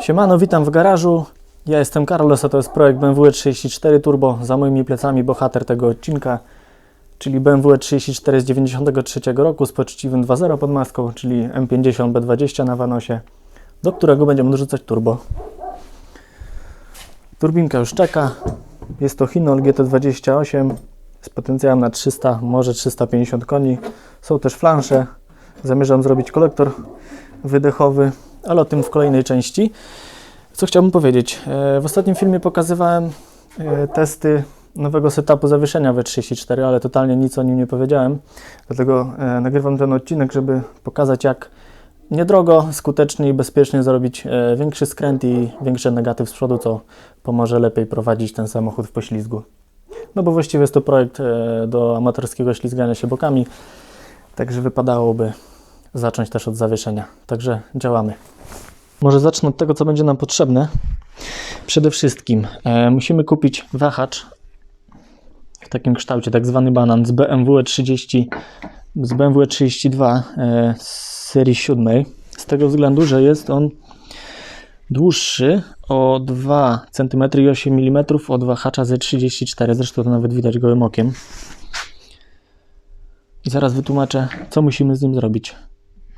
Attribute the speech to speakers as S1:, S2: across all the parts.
S1: Siemano, witam w garażu. Ja jestem Carlos, a to jest projekt BMW 34 Turbo. Za moimi plecami bohater tego odcinka, czyli BMW 34 z 93 roku z poczciwym 2.0 pod maską, czyli M50 B20 na Vanosie, do którego będziemy dorzucać turbo. Turbinka już czeka. Jest to Hinol GT28 z potencjałem na 300, może 350 koni. Są też flansze. Zamierzam zrobić kolektor wydechowy, ale o tym w kolejnej części. Co chciałbym powiedzieć? E, W ostatnim filmie pokazywałem e, testy nowego setupu zawieszenia W34, ale totalnie nic o nim nie powiedziałem. Dlatego e, nagrywam ten odcinek, żeby pokazać, jak niedrogo, skutecznie i bezpiecznie zrobić e, większy skręt i większy negatyw z przodu, co pomoże lepiej prowadzić ten samochód w poślizgu. No bo właściwie jest to projekt do amatorskiego ślizgania się bokami, także wypadałoby zacząć też od zawieszenia. Także działamy. Może zacznę od tego, co będzie nam potrzebne. Przede wszystkim e, musimy kupić wahacz w takim kształcie, tak zwany banan z BMW 30, z BMW 32 e, z serii 7. Z tego względu, że jest on dłuższy o 2 cm i 8 mm od wahacza Z34. Zresztą to nawet widać gołym okiem. I zaraz wytłumaczę, co musimy z nim zrobić.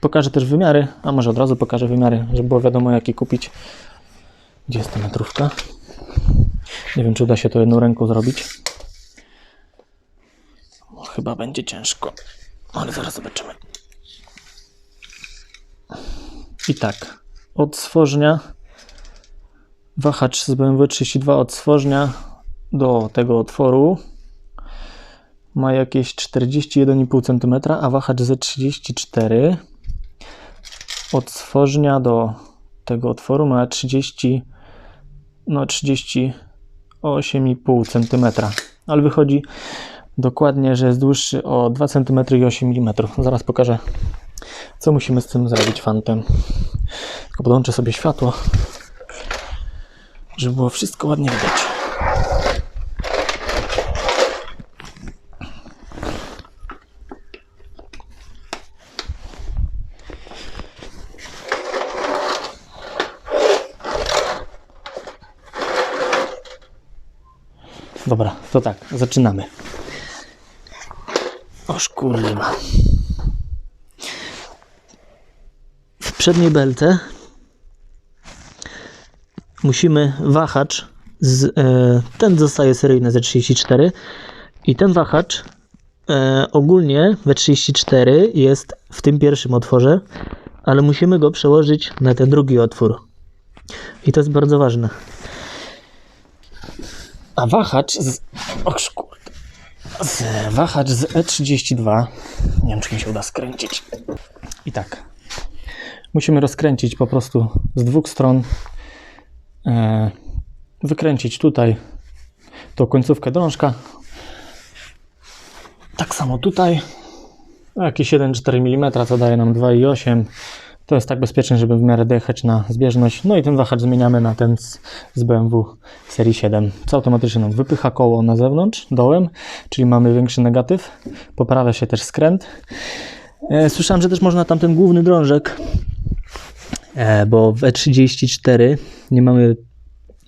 S1: Pokażę też wymiary, a może od razu pokażę wymiary, żeby było wiadomo jakie kupić. Gdzie jest ta metrówka? Nie wiem, czy uda się to jedną ręką zrobić. Chyba będzie ciężko, ale zaraz zobaczymy. I tak, od stworznia wahacz z BMW 32 od stworznia do tego otworu ma jakieś 41,5 cm, a wahacz Z34 od stworznia do tego otworu ma 30, no 38,5 cm, ale wychodzi dokładnie, że jest dłuższy o 2 cm i 8 mm. Zaraz pokażę, co musimy z tym zrobić fantem. Tylko podłączę sobie światło, żeby było wszystko ładnie widać. Dobra, to tak, zaczynamy. Oż kurwa. W przedniej belce musimy wahacz z, e, ten zostaje seryjny ze 34 i ten wahacz e, ogólnie we 34 jest w tym pierwszym otworze, ale musimy go przełożyć na ten drugi otwór. I to jest bardzo ważne. A wahacz z. Och, kurde. Z, wahacz z E32. Nie wiem, czy mi się uda skręcić. I tak. Musimy rozkręcić po prostu z dwóch stron. E, wykręcić tutaj tą końcówkę drążka. Tak samo tutaj. Jakieś 1,4 mm, co daje nam 2,8 to jest tak bezpieczne, żeby w miarę dojechać na zbieżność. No i ten wahacz zmieniamy na ten z, z BMW serii 7, co automatycznie nam wypycha koło na zewnątrz, dołem, czyli mamy większy negatyw. Poprawia się też skręt. E, słyszałem, że też można tam ten główny drążek, e, bo w E34 nie mamy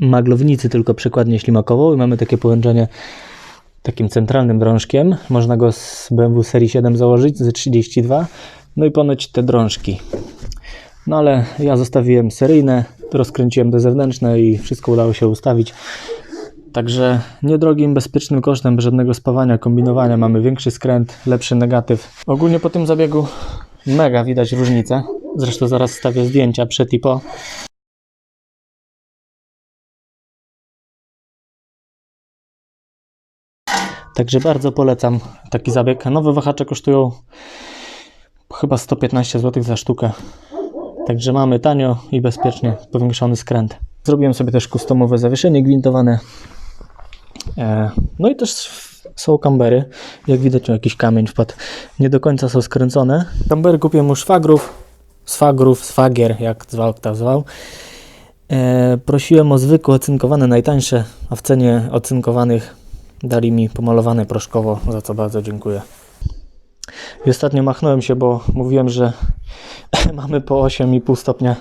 S1: maglownicy, tylko przekładnię ślimakową i mamy takie połączenie takim centralnym drążkiem. Można go z BMW serii 7 założyć, ze 32. No i ponoć te drążki. No ale ja zostawiłem seryjne, rozkręciłem te zewnętrzne i wszystko udało się ustawić. Także niedrogim, bezpiecznym kosztem, bez żadnego spawania, kombinowania mamy większy skręt, lepszy negatyw. Ogólnie po tym zabiegu mega widać różnicę. Zresztą zaraz stawię zdjęcia przed i po. Także bardzo polecam taki zabieg. Nowe wahacze kosztują chyba 115 zł za sztukę. Także mamy tanio i bezpiecznie powiększony skręt. Zrobiłem sobie też kustomowe zawieszenie gwintowane. E, No i też są kambery. Jak widać, jakiś kamień wpadł. Nie do końca są skręcone. Kambery kupiłem u szwagrów. Swagrów, swagier, jak zwał, kto zwał. E, prosiłem o zwykłe ocynkowane, najtańsze, a w cenie ocynkowanych dali mi pomalowane proszkowo, za co bardzo dziękuję. I ostatnio machnąłem się, bo mówiłem, że mamy po 8,5 stopnia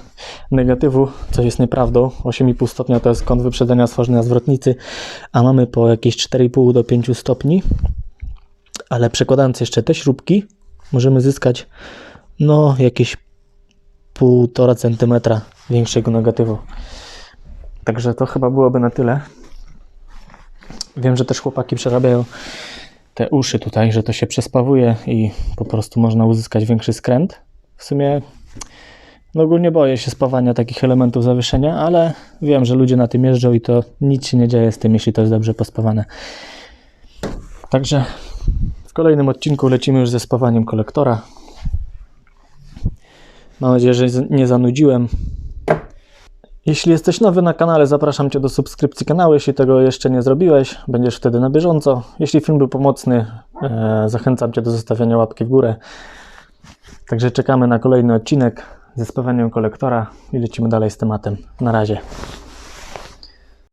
S1: negatywu, co jest nieprawdą. 8,5 stopnia to jest kąt wyprzedzenia stworzenia zwrotnicy, a mamy po jakieś 4,5 do 5 stopni. Ale przekładając jeszcze te śrubki, możemy zyskać no jakieś 1,5 cm większego negatywu. Także to chyba byłoby na tyle. Wiem, że też chłopaki przerabiają te uszy tutaj, że to się przespawuje i po prostu można uzyskać większy skręt. W sumie no ogólnie boję się spawania takich elementów zawieszenia, ale wiem, że ludzie na tym jeżdżą i to nic się nie dzieje z tym, jeśli to jest dobrze pospawane. Także w kolejnym odcinku lecimy już ze spawaniem kolektora. Mam nadzieję, że nie zanudziłem. Jeśli jesteś nowy na kanale, zapraszam Cię do subskrypcji kanału, jeśli tego jeszcze nie zrobiłeś, będziesz wtedy na bieżąco. Jeśli film był pomocny, e, zachęcam Cię do zostawienia łapki w górę. Także czekamy na kolejny odcinek ze spawaniem kolektora i lecimy dalej z tematem. Na razie.